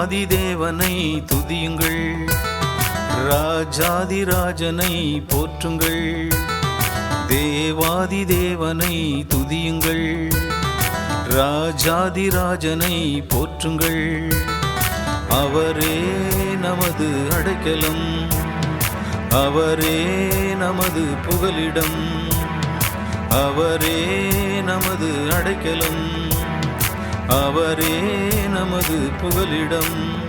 தேவாதி தேவனை துதியுங்கள். ராஜாதி ராஜனை போற்றுங்கள். தேவாதி தேவனை துதியுங்கள். ராஜாதி ராஜனை போற்றுங்கள். அவரே நமது அடைக்கலம். அவரே நமது புகலிடம். அவரே நமது அடைக்கலம். அவரே நமது புகலிடம்.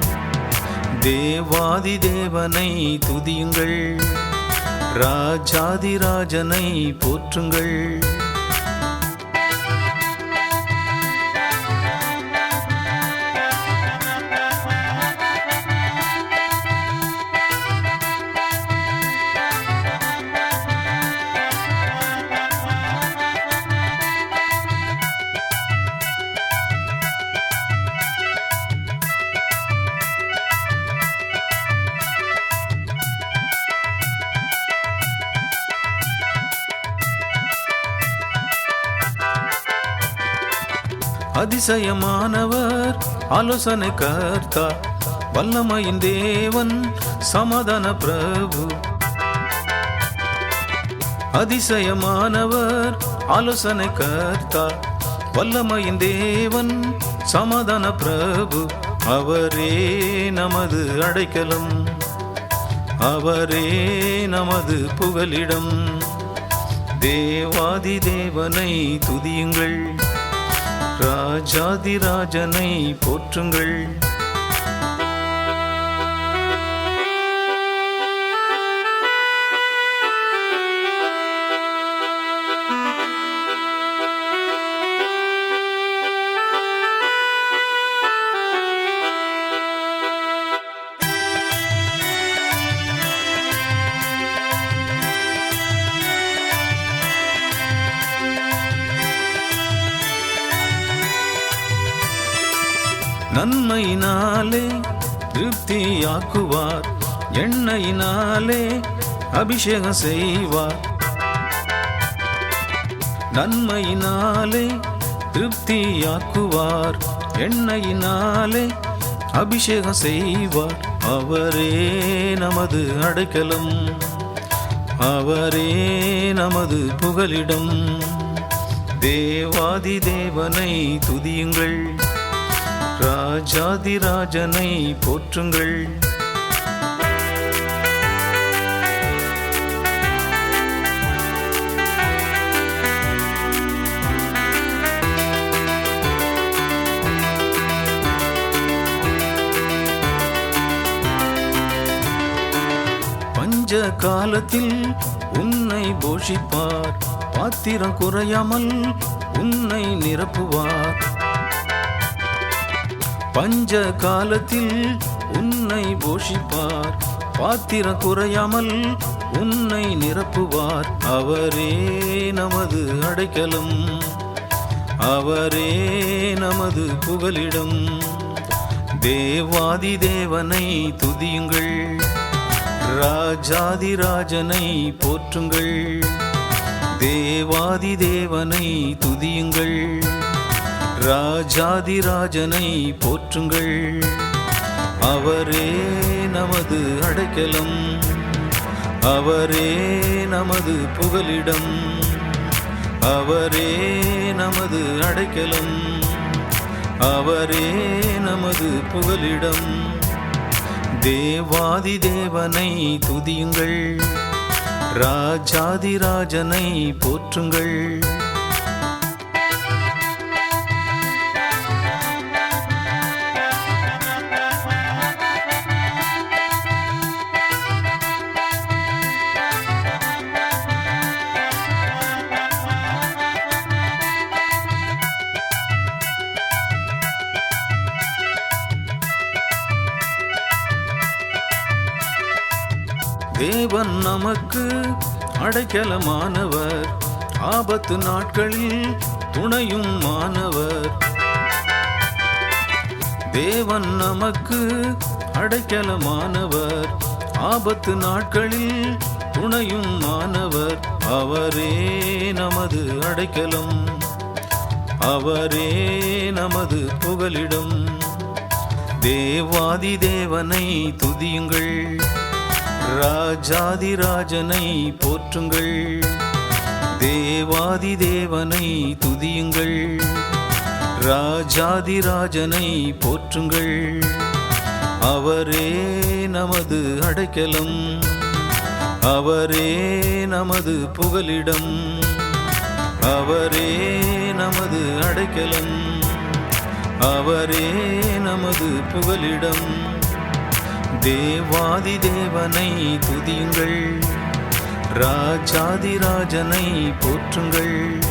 தேவாதி தேவனை துதியுங்கள். ராஜாதி ராஜனை போற்றுங்கள். அதிசயமானவர். ஆலோசனை கர்த்தா வல்லமையின் தேவன் சமாதான பிரபு. அதிசயமானவர் ஆலோசனை கர்த்தா வல்லமையின் தேவன் சமாதான பிரபு. அவரே நமது அடைக்கலம். அவரே நமது புகலிடம். தேவாதி தேவனை துதியுங்கள். ராஜாதிராஜனை போற்றுங்கள். நன்மையினாலே திருப்தியாக்குவார். எண்ணெயினாலே அபிஷேகம் செய்வார். நன்மையினாலே திருப்தியாக்குவார். எண்ணெயினாலே அபிஷேகம் செய்வார். அவரே நமது அடைக்கலம். அவரே நமது புகலிடம். தேவாதி தேவனை துதியுங்கள். ராஜாதிராஜனை போற்றுங்கள். பஞ்ச காலத்தில் உன்னை போஷிப்பார். பாத்திரம் குறையாமல் உன்னை நிரப்புவார். பஞ்ச காலத்தில் உன்னை போஷிப்பார். பாத்திரம் குறையாமல் உன்னை நிரப்புவார். அவரே நமது அடைக்கலம். அவரே நமது புகலிடம். தேவாதி தேவனை துதியுங்கள். ராஜாதி ராஜனை போற்றுங்கள். தேவாதி தேவனை துதியுங்கள். ராஜாதிராஜனை போற்றுங்கள். அவரே நமது அடைக்கலம். அவரே நமது புகலிடம். அவரே நமது அடைக்கலம். அவரே நமது புகலிடம். தேவாதி தேவனை துதியுங்கள். ராஜாதிராஜனை போற்றுங்கள். தேவன் நமக்கு அடைக்கலமானவர். ஆபத்து நாட்களில் துணையும் மாணவர். தேவன் நமக்கு அடைக்கலமானவர். ஆபத்து நாட்களில் துணையும் மாணவர். அவரே நமது அடைக்கலம். அவரே நமது புகலிடம். தேவாதி தேவனை துதியுங்கள். ராஜாதிராஜனை போற்றுங்கள். தேவாதி தேவனை துதியுங்கள். ராஜாதிராஜனை போற்றுங்கள். அவரே நமது அடைக்கலம். அவரே நமது புகலிடம். அவரே நமது அடைக்கலம். அவரே நமது புகலிடம். தேவாதி தேவனை துதியுங்கள். ராஜாதி ராஜனை போற்றுங்கள்.